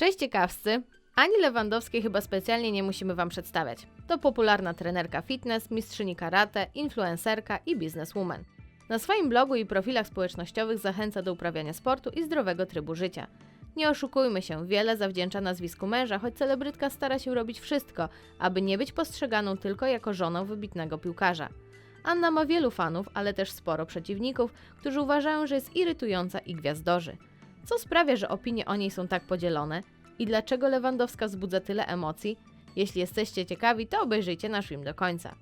Cześć ciekawscy! Ani Lewandowskiej chyba specjalnie nie musimy Wam przedstawiać. To popularna trenerka fitness, mistrzyni karate, influencerka i bizneswoman. Na swoim blogu i profilach społecznościowych zachęca do uprawiania sportu i zdrowego trybu życia. Nie oszukujmy się, wiele zawdzięcza nazwisku męża, choć celebrytka stara się robić wszystko, aby nie być postrzeganą tylko jako żoną wybitnego piłkarza. Anna ma wielu fanów, ale też sporo przeciwników, którzy uważają, że jest irytująca i gwiazdorzy. Co sprawia, że opinie o niej są tak podzielone? I dlaczego Lewandowska wzbudza tyle emocji? Jeśli jesteście ciekawi, to obejrzyjcie nasz film do końca.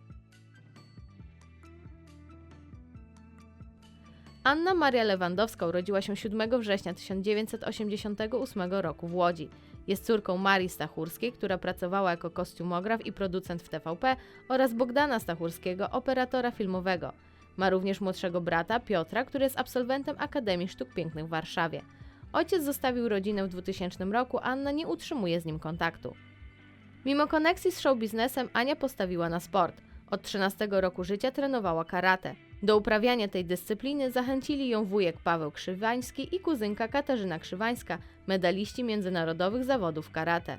Anna Maria Lewandowska urodziła się 7 września 1988 roku w Łodzi. Jest córką Marii Stachurskiej, która pracowała jako kostiumograf i producent w TVP oraz Bogdana Stachurskiego, operatora filmowego. Ma również młodszego brata Piotra, który jest absolwentem Akademii Sztuk Pięknych w Warszawie. Ojciec zostawił rodzinę w 2000 roku, a Anna nie utrzymuje z nim kontaktu. Mimo koneksji z showbiznesem Ania postawiła na sport. Od 13 roku życia trenowała karate. Do uprawiania tej dyscypliny zachęcili ją wujek Paweł Krzywański i kuzynka Katarzyna Krzywańska, medaliści międzynarodowych zawodów karate.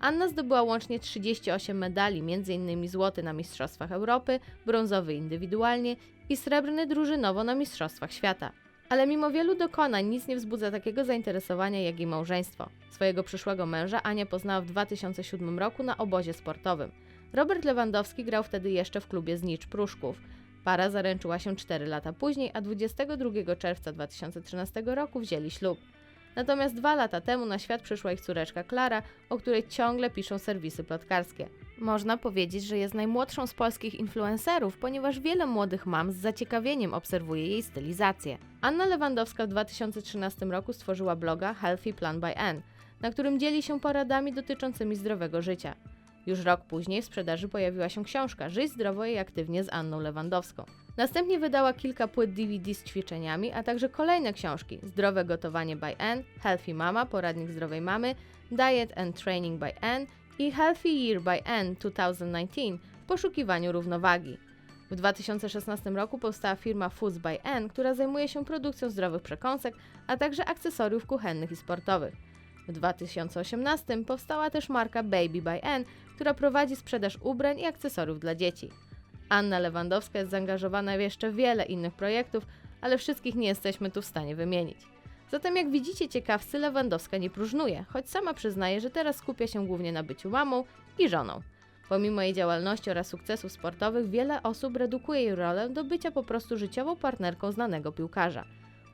Anna zdobyła łącznie 38 medali, m.in. złoty na Mistrzostwach Europy, brązowy indywidualnie i srebrny drużynowo na Mistrzostwach Świata. Ale mimo wielu dokonań nic nie wzbudza takiego zainteresowania jak jej małżeństwo. Swojego przyszłego męża Ania poznała w 2007 roku na obozie sportowym. Robert Lewandowski grał wtedy jeszcze w klubie Znicz Pruszków. Para zaręczyła się 4 lata później, a 22 czerwca 2013 roku wzięli ślub. Natomiast dwa lata temu na świat przyszła ich córeczka Klara, o której ciągle piszą serwisy plotkarskie. Można powiedzieć, że jest najmłodszą z polskich influencerów, ponieważ wiele młodych mam z zaciekawieniem obserwuje jej stylizację. Anna Lewandowska w 2013 roku stworzyła bloga Healthy Plan by Ann, na którym dzieli się poradami dotyczącymi zdrowego życia. Już rok później w sprzedaży pojawiła się książka Żyć zdrowo i aktywnie z Anną Lewandowską. Następnie wydała kilka płyt DVD z ćwiczeniami, a także kolejne książki Zdrowe gotowanie by Ann, Healthy Mama, poradnik zdrowej mamy, Diet and Training by Ann i Healthy Year by Ann 2019 w poszukiwaniu równowagi. W 2016 roku powstała firma Foods by Ann, która zajmuje się produkcją zdrowych przekąsek, a także akcesoriów kuchennych i sportowych. W 2018 powstała też marka Baby by Ann, która prowadzi sprzedaż ubrań i akcesoriów dla dzieci. Anna Lewandowska jest zaangażowana w jeszcze wiele innych projektów, ale wszystkich nie jesteśmy tu w stanie wymienić. Zatem jak widzicie ciekawcy, Lewandowska nie próżnuje, choć sama przyznaje, że teraz skupia się głównie na byciu mamą i żoną. Pomimo jej działalności oraz sukcesów sportowych, wiele osób redukuje jej rolę do bycia po prostu życiową partnerką znanego piłkarza.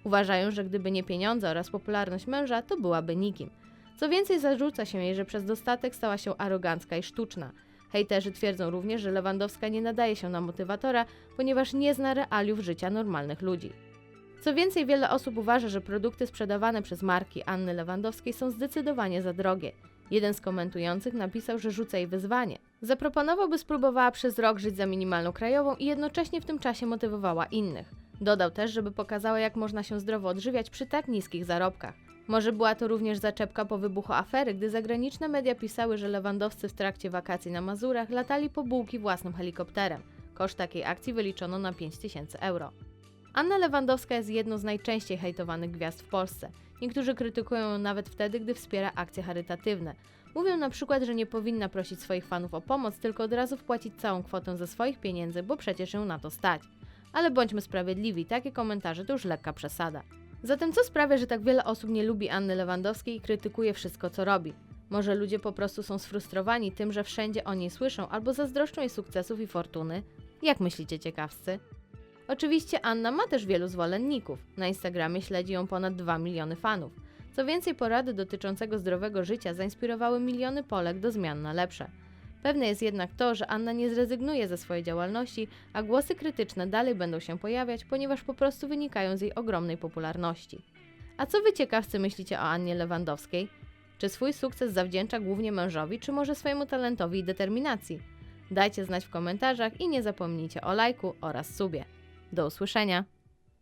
Uważają, że gdyby nie pieniądze oraz popularność męża, to byłaby nikim. Co więcej, zarzuca się jej, że przez dostatek stała się arogancka i sztuczna. Hejterzy twierdzą również, że Lewandowska nie nadaje się na motywatora, ponieważ nie zna realiów życia normalnych ludzi. Co więcej, wiele osób uważa, że produkty sprzedawane przez marki Anny Lewandowskiej są zdecydowanie za drogie. Jeden z komentujących napisał, że rzuca jej wyzwanie. Zaproponował, by spróbowała przez rok żyć za minimalną krajową i jednocześnie w tym czasie motywowała innych. Dodał też, żeby pokazała, jak można się zdrowo odżywiać przy tak niskich zarobkach. Może była to również zaczepka po wybuchu afery, gdy zagraniczne media pisały, że lewandowscy w trakcie wakacji na Mazurach latali po bułki własnym helikopterem. Koszt takiej akcji wyliczono na 5000 euro. Anna Lewandowska jest jedną z najczęściej hejtowanych gwiazd w Polsce. Niektórzy krytykują ją nawet wtedy, gdy wspiera akcje charytatywne. Mówią na przykład, że nie powinna prosić swoich fanów o pomoc, tylko od razu wpłacić całą kwotę ze swoich pieniędzy, bo przecież ją na to stać. Ale bądźmy sprawiedliwi, takie komentarze to już lekka przesada. Zatem co sprawia, że tak wiele osób nie lubi Anny Lewandowskiej i krytykuje wszystko, co robi? Może ludzie po prostu są sfrustrowani tym, że wszędzie o niej słyszą albo zazdroszczą jej sukcesów i fortuny? Jak myślicie ciekawscy? Oczywiście Anna ma też wielu zwolenników. Na Instagramie śledzi ją ponad 2 miliony fanów. Co więcej, porady dotyczącego zdrowego życia zainspirowały miliony Polek do zmian na lepsze. Pewne jest jednak to, że Anna nie zrezygnuje ze swojej działalności, a głosy krytyczne dalej będą się pojawiać, ponieważ po prostu wynikają z jej ogromnej popularności. A co wy ciekawcy myślicie o Annie Lewandowskiej? Czy swój sukces zawdzięcza głównie mężowi, czy może swojemu talentowi i determinacji? Dajcie znać w komentarzach i nie zapomnijcie o lajku oraz subie. Do usłyszenia!